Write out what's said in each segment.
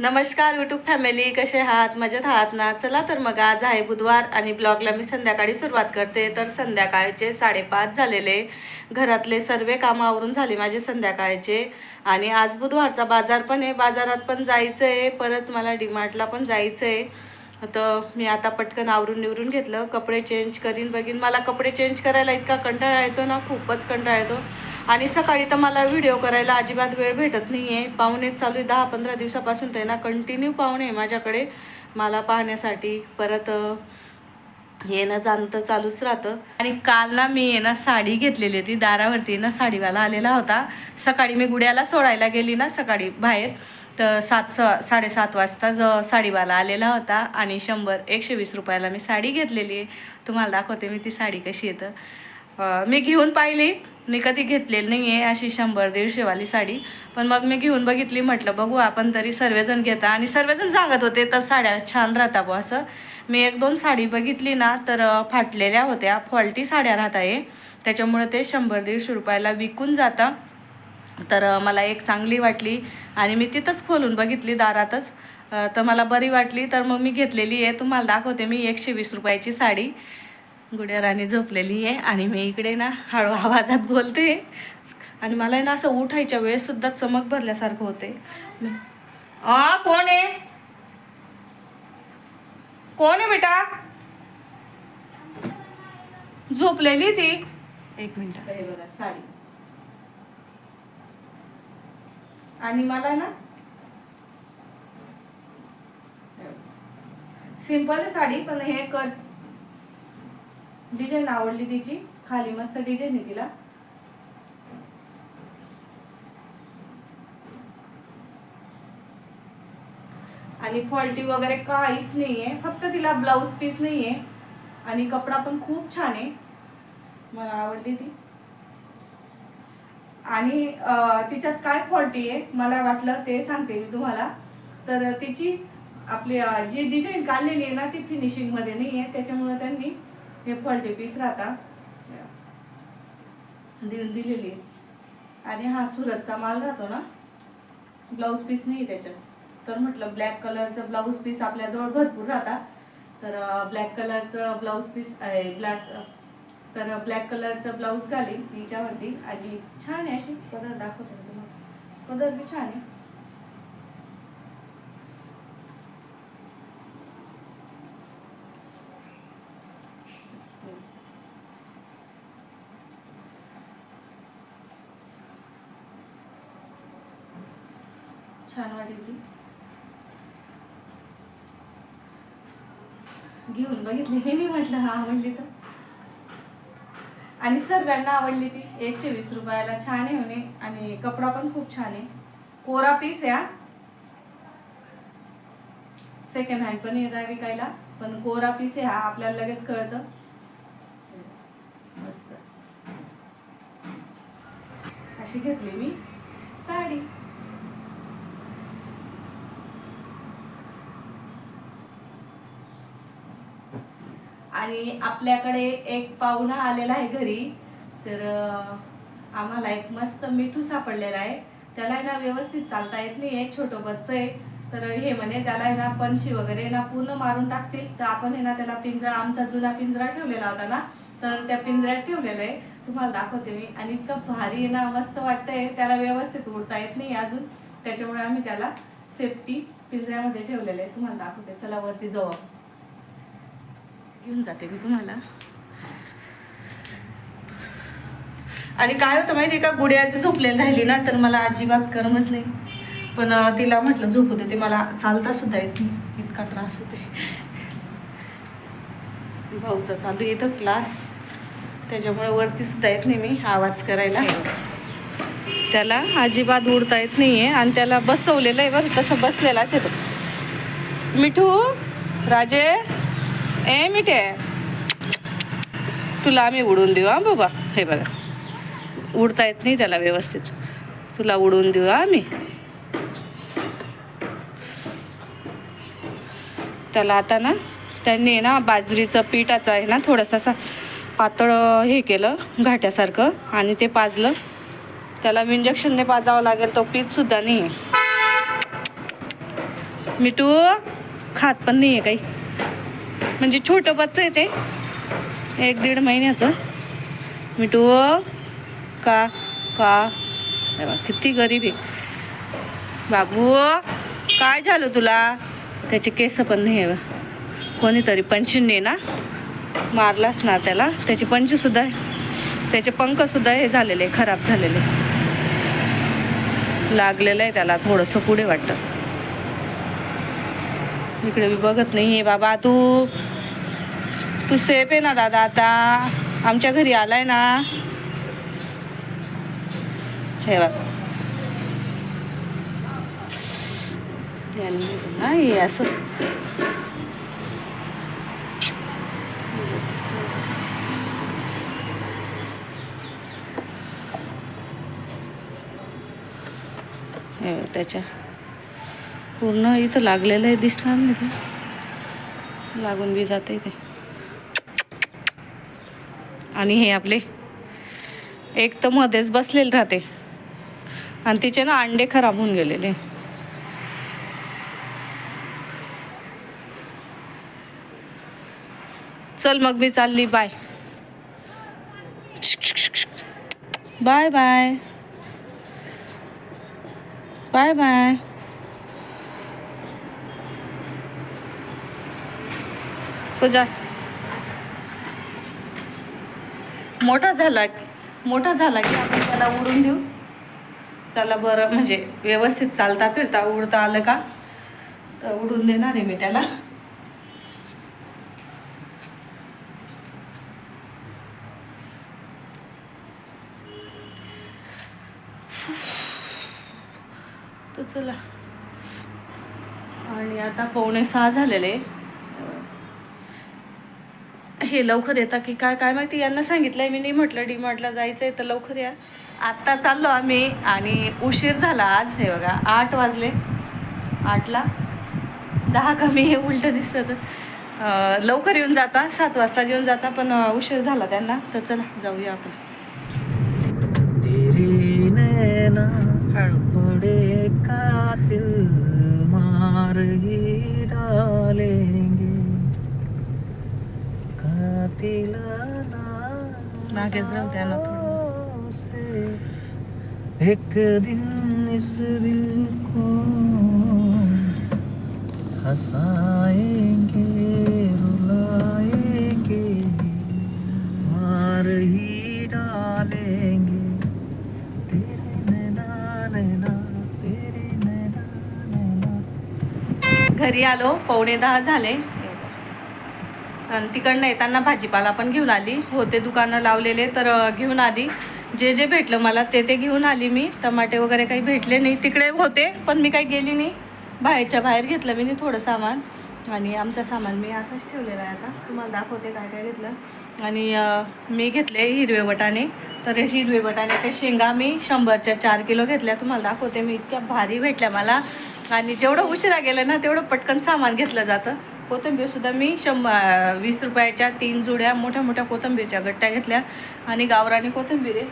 नमस्कार YouTube family कसे आहात? मजेत आहात ना? चला तर मग आज आहे बुधवार आणि ब्लॉगला मी संध्याकाळी सुरुवात करते. तर संध्याकाळचे साडेपाच झालेले. घरातले सर्व कामं आवरून झाले माझे संध्याकाळचे. आणि आज बुधवारचा बाजार पण आहे. बाजारात पण जायचं आहे परत मला डीमार्टला पण जायचं आहे तर मी आता पटकन आवरून निवरून घेतलं. कपडे चेंज करीन बघीन. मला कपडे चेंज करायला इतका कंटाळा येतो ना खूपच कंटाळा येतो. आणि सकाळी तर मला व्हिडिओ करायला अजिबात वेळ भेटत नाही आहे पाहुणेच चालू आहे दहा पंधरा दिवसापासून ते ना कंटिन्यू पाहुणे आहे माझ्याकडे. मला पाहण्यासाठी परत येणं जाणं तर चालूच राहतं. आणि काल ना मी आहे ना साडी घेतलेली होती. दारावरती ना साडीवाला आलेला होता. सकाळी मी गुड्याला सोडायला गेली ना सकाळी बाहेर. तर सात स साडेसात वाजता ज साडीवाला आलेला होता. आणि शंभर एकशे वीस रुपयाला मी साडी घेतलेली आहे. तुम्हाला दाखवते मी ती साडी कशी येतं मी घेऊन पाहिली. मी कधी घेतलेली नाही आहे अशी शंभर दीडशेवाली साडी. पण मग मी घेऊन बघितली म्हटलं बघू आपण तरी सर्वजण घेता. आणि सर्वजण सांगत होते तर साड्या छान राहता बुवा असं. मी एक दोन साडी बघितली ना तर फाटलेल्या होत्या. फॉल्टी साड्या राहत आहे त्याच्यामुळे ते शंभर दीडशे रुपयाला विकून जाता. तर मला एक चांगली वाटली. आणि मी तिथंच खोलून बघितली दारातच. तर मला बरी वाटली. तर मग मी घेतलेली आहे. तुम्हाला दाखवते मी एकशे वीस रुपयाची साडी. गुड्या राणी झोपलेली आहे आणि मी इकडे ना हळू आवाजात बोलते. आणि मला ना असं उठायच्या वेळेस सुद्धा चमक भरल्यासारखं होते. आ कोण आहे? कोण आहे बेटा? झोपलेली ती. एक मिनिट. हे बघा साडी. आणि मला ना सिंपल साडी पण हे कट डिझाईन आवडली तिची. खाली मस्त डिझाईन आहे तिला. आणि फॉल्टी वगैरे काहीच नाहीये. फक्त तिला ब्लाऊज पीस नाहीये. आणि कपडा पण खूप छान आहे. मला आवडली ती. आणि तिच्यात काय फॉल्टी आहे? मला वाटलं ते सांगते मी तुम्हाला. तर तिची आपली जी डिझाईन काढलेली आहे ना ती फिनिशिंगमध्ये नाही आहे त्याच्यामुळे त्यांनी हे फॉल्टी पीस राहता. देऊन दिलेली. आणि हा सुरतचा माल राहतो ना ब्लाऊज पीस नाही त्याच्यात. तर म्हटलं ब्लॅक कलरचं ब्लाऊज पीस आपल्याजवळ भरपूर राहता. तर ब्लॅक कलरचं ब्लाऊज पीस आहे ब्लॅक तर ब्लॅक कलरचं ब्लाऊज घालीन हिच्यावरती आणि छान आहे अशी. पदर दाखवते तुम्हाला. पदर बी छान आहे. छान वाटली. घेऊन बघितली मी म्हटलं हा आवडली तर. आणि सर्वांना आवडली ती. एकशे वीस रुपयाला छान आहे म्हणे. आणि कपडा पण खूप छान आहे. कोरा पीस या सेकंड हँड पण येत आहे विकायला. पण कोरा पीस आहे हा. आपल्याला लगेच कळतं. मस्त. अशी घेतली मी साडी. आणि आपल्याकडे एक पाहुणा आलेला आहे घरी. तर आम्हाला एक मस्त मिठू सापडलेला आहे. त्याला आहे ना व्यवस्थित चालता येत नाही आहे छोटं बच्चं आहे. तर हे म्हणे त्याला आहे ना पंशी वगैरे ना पूर्ण मारून टाकतील. तर आपण हे ना त्याला पिंजरा आमचा जुना पिंजरा ठेवलेला होता ना तर त्या पिंजऱ्यात ठेवलेलं आहे. तुम्हाला दाखवते मी. आणि इतकं भारी आहे ना मस्त वाटतंय. त्याला व्यवस्थित उडता येत नाही अजून. त्याच्यामुळे आम्ही त्याला सेफ्टी पिंजऱ्यामध्ये ठेवलेलं आहे. तुम्हाला दाखवते. चला वरती जाऊ आपण. घेऊन जाते मी तुम्हाला. आणि काय होतं माहिती आहे का? गुड्याचं झोपलेलं राहिली ना तर मला अजिबात करमत नाही. पण तिला म्हटलं झोप होते ते मला चालता सुद्धा येत नाही. इतका त्रास होते भाऊचा चालू येतं क्लास त्याच्यामुळे वरती सुद्धा येत नाही मी आवाज करायला. त्याला अजिबात उडता येत नाही आहे आणि त्याला बसवलेलं आहे बरं तसं बसलेलाच येतो मिठू राजे? ए मिठे तुला आम्ही उडून देऊ हां बाबा. हे बघा. उडता येत नाही त्याला व्यवस्थित. तुला उडून देऊ आम्ही. त्याला आता ना त्यांनी आहे ना बाजरीचं पिठाचं आहे ना थोडंसं असं पातळ हे केलं घाट्यासारखं आणि ते पाजलं. त्याला इंजेक्शनने पाजावं लागेल तो पीठसुद्धा नाही आहे मिठू खात पण नाही आहे काही. म्हणजे छोटं बच्चं आहे ते. एक दीड महिन्याचं. मिठू का का. किती गरीब आहे. बाबू काय झालं तुला? त्याचे केस पण नाही आहे बघ. कोणीतरी पंचीने ना मारलास ना त्याला. त्याचे पंचसुद्धा त्याचे पंखसुद्धा हे झालेले खराब झालेले लागलेलं आहे त्याला थोडंसं पुढे वाटतं. इकडे मी बघत नाही आहे बाबा तू. तू सेफ आहे ना दादा? आता आमच्या घरी आलाय ना. हे बघ. नाही असं हे त्याच्या पूर्ण इथं लागलेलं आहे दिसणार नाही ते. लागून बी जाते ते. आणि हे आपले एक तर मध्येच बसलेले राहते. आणि तिचे ना अंडे खराब होऊन गेलेले. चल मग मी चालली bye. Bye bye. Bye bye. तो जास्त मोठा झाला मोठा झाला की आपण त्याला उडून देऊ. त्याला बरं म्हणजे व्यवस्थित चालता फिरता उडता आलं का तर उडून देणार आहे मी त्याला. तर चला. आणि आता पावणे सहा झालेले. हे लवकर येता की काय काय माहिती यांना सांगितलंय मी नाही म्हटलं डीमार्टला जायचं आहे तर लवकर या. आत्ता चाललो आम्ही आणि उशीर झाला आज हे बघा आठ वाजले. आठला. दहा कमी हे उलटं दिसतं. लवकर येऊन जाता सात वाजता येऊन जाता पण उशीर झाला त्यांना. तर चला जाऊया आपण. बड़े कातिल मार ही डालेंगे मागेच राहू द्या ना थोडं. से एक दिन इस दिल को हंसाएंगे रुलाएंगे मार ही डालेंगे। तेरे नैना नैना तेरे नैना नैना। घरी आलो पावणे दहा झाले. आणि तिकडनं येताना भाजीपाला पण घेऊन आली. होते दुकानं लावलेले तर घेऊन आली. जे जे भेटलं मला ते ते घेऊन आली मी. टमाटे वगैरे काही भेटले नाही. तिकडे होते पण मी काही गेली नाही. बाहेरच्या बाहेर घेतलं मी नाही थोडं सामान. आणि आमचं सामान मी असंच ठेवलेलं आहे आता. तुम्हाला दाखवते काय काय घेतलं. आणि मी घेतले हिरवे वटाणे तर हिरवे वटाण्याच्या शेंगा मी शंभरच्या चार किलो घेतल्या. तुम्हाला दाखवते मी इतक्या भारी भेटल्या मला. आणि जेवढं उशिरा गेलं ना तेवढं पटकन सामान घेतलं जातं. कोथिंबीरसुद्धा मी शंभर वीस रुपयाच्या तीन जुड्या मोठ्या मोठ्या कोथिंबीरच्या गट्ट्या घेतल्या. आणि गावरानी कोथिंबीर आहे.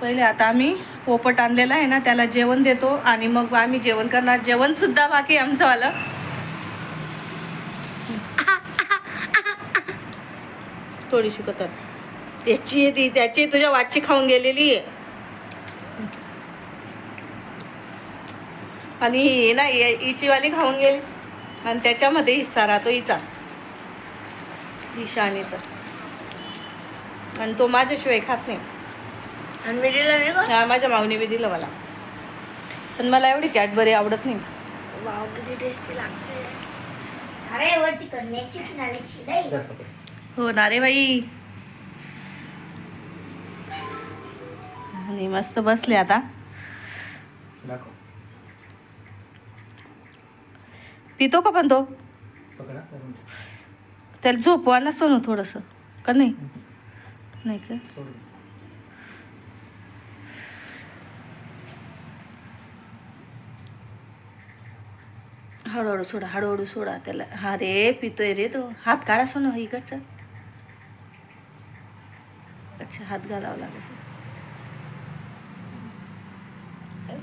पहिले आता आम्ही पोपट आणलेला आहे ना त्याला जेवण देतो. आणि मग आम्ही जेवण करणार. जेवणसुद्धा बाकी आमचंवालं. थोडीशी कतर त्याची ती त्याची तुझ्या वाटची खाऊन गेलेली आहे. आणि ना हिचीवाली खाऊन गेली. आणि त्याच्यामध्ये हिस्सा राहतो हिचा. ईशानीचा आणि तो माझ्याशिवाय खात नाही. आणि मी दिलं नाही का हा माझ्या माऊने बी दिलं मला. पण मला एवढी कॅडबरी आवडत नाही. वाव किती टेस्टी लागते. अरे वरती करण्याची नाल्याची नाही हो ना रे बाई. आणि मस्त बसले आता दाखव पितो का पण तो? त्याला झोपवा ना सोनू थोडंसं का नाही? नाही का. हळूहळू सोडा हळूहळू सोडा त्याला. हा रे पितोय रे तो. हात काढा सोनू इकडचा. अच्छा हात घालावा लागेल.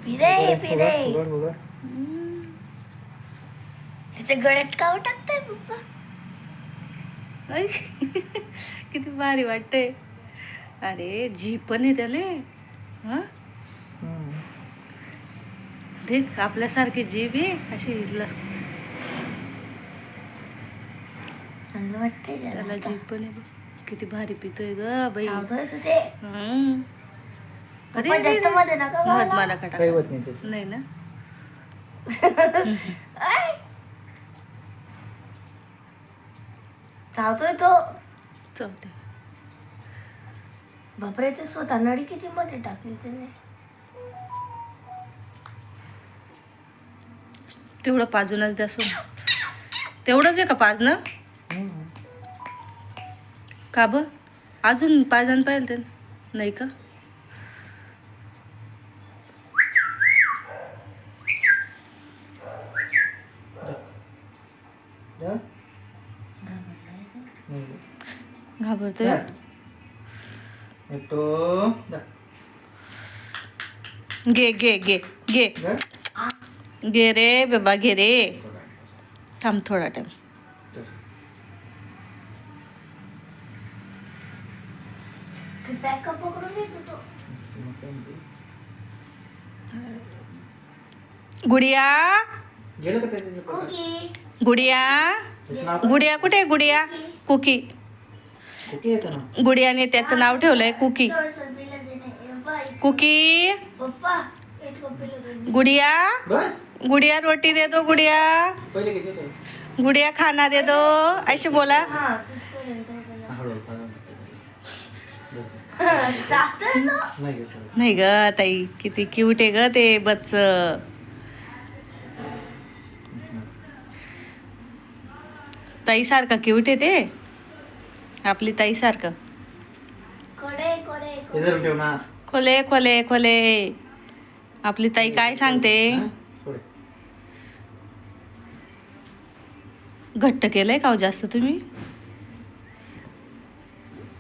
पिरे पिरे. ते गळ्यात काव टाकताय पप्पा किती भारी वाटतंय अरे जीप पण आहे त्याले हा हम्म. देख आपल्यासारखी जीभ आहे अशी ल- चांगलं वाटतंय त्याला जीभ पण आहे बघ. किती भारी पितोय ग बाई हम्म. अरे पप्पा अरे, जास्त अरे. मध्ये नका मध घाला. मला का काही टाका? होत नाही ते नाही ना चावतोय तो. चौथे बापरे ते स्वतः नडी किती मध्ये टाकली त्याने? तेवढं पाजूनच द्या सो तेवढंच आहे का पाजणं? हम्म. का ब अजून पाजन पाहिजे ते नाही का जा. नाही. घाबरतोय. येतो. घे घे घे घे. जा. घे रे बाबा घे रे. थांब थोडा टाइम? गुडिया? गुडिया? गुडिया कुठे गुडिया? कुकी. गुडियाने त्याचं नाव ठेवलंय कुकी. कुकी. गुडिया. गुडिया रोटी दे दो गुडिया? गुडिया खाना दे दो. ऐसे बोला. हा. नाही ग ताई किती क्यूट आहे ग ते बच्च. ताई सारखं क्यूट आहे ते? आपली ताई सारखं. ठेव ना खोले खोले खोले. आपली ताई काय सांगते. घट्ट केलंय का हो जास्त तुम्ही?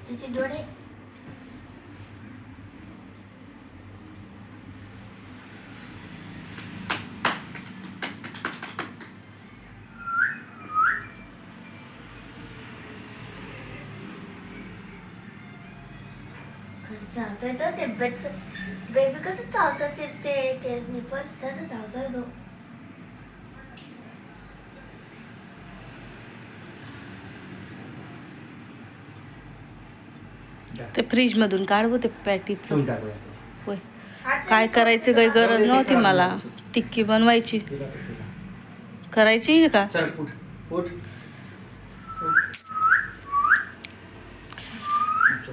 त्याचे डोळे चावतोय तो बेबी कसं ते ते ते निपल तसं चावतोय तो. ते फ्रीज मधून काढवो ते पॅटीचं. होय. काय करायचं काही गरज नव्हती मला. टिक्की बनवायची. करायची आहे का? उठ.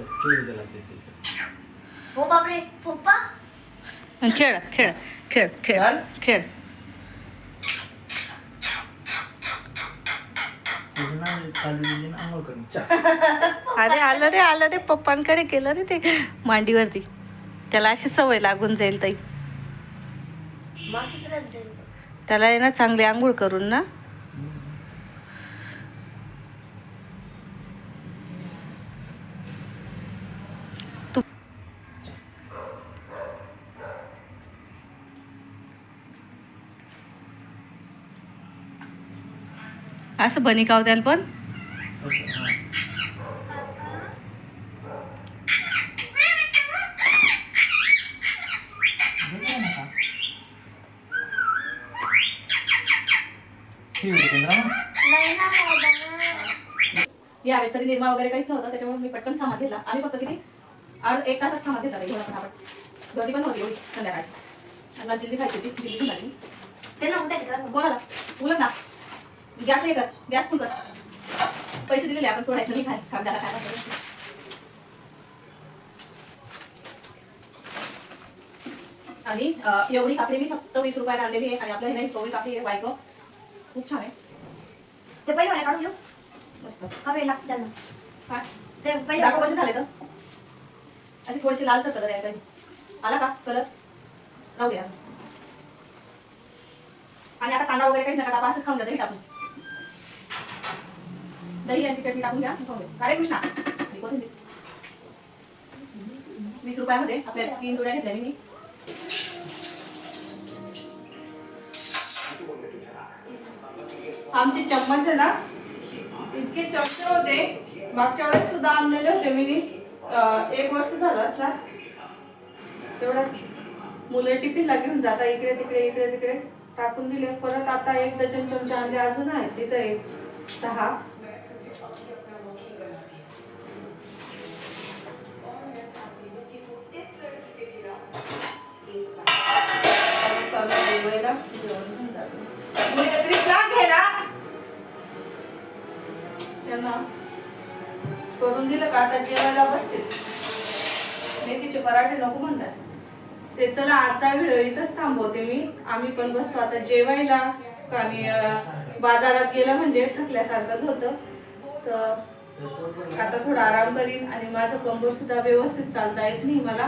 केळी त्याला. हो बापरे पप्पा खेळ खेळ खेळ खेळ चाल. खेळ तुझं नाव खाली लिहिलं ना, आंघोळ करून. चल. अरे आलं रे आलं रे पप्पांकडे केलं रे ते मांडीवरती त्याला अशी सवय लागून जाईल ताई मागे. त्याला आहे ना चांगली आंघोळ करून ना असं बनी काव त्याला पण हा. ना? ही होती ना? ना. यावेळेस तरी निर्मा वगैरे काहीच नव्हतं त्याच्यामुळे मी पटकन सामान घेतला आम्ही फक्त किती आड एक तासात सामान घेतला एवढा फटाफट गर्दी पण एवढी संध्याकाळची मला जिल्ली खायची होती जिल्ली घेऊन आली. ते का? कोणाला उलट ना गॅस हे कर गॅस फुल कर पैसे दिलेले आपण सोडायचं नाही खाय कागदाला काय करायचं. आणि एवढी काकडी मी फक्त वीस रुपयाला आणलेली आहे आणि आपल्या हे नाही चोवी काकडी आहे बायको. खूप छान आहे. ते पहिले मला काढून घेऊ मस्त. का वेळ लागते त्याला काय? ते पहिले दाखव कसे झाले तर. अशी थोडीशी लालसर कलर आहे पाहिजे आला का? कलर? राहू द्या आणि आता कांदा वगैरे काहीच नका असंच खाऊन द्या दही टाकून दही आणि चटणी टाकून घ्या. हो, अरे कृष्णा. वीस रुपयामध्ये आपल्या तीन जोड्या घेतल्या मी. आमचे चम्मच आहे ना इतके चमचे होते. मागच्या वेळेस सुद्धा आणलेले होते मी. एक वर्ष झालं असणार. तेवढं मुलं टिफिनला घेऊन जाता इकडे तिकडे इकडे तिकडे. टाकून दिले. परत आता एक डझन चमचे आणले अजून आहेत. तिथं एक सहा परत आम्ही जेवायला जेवण घेऊन जातो. मुलं क्रिशला घे ना. करून दिलं का? आता जेवायला बसते. मेथीचे पराठे नको म्हणतात. ते चला आजचा व्हिडिओ इथंच थांबवते मी. आम्ही पण बसतो. आता जेवायला आणि बाजारात गेलं म्हणजे थकल्यासारखंच होतं. तर आता थोडा आराम करीन आणि माझं कंबर सुद्धा व्यवस्थित चालता येत नाही मला.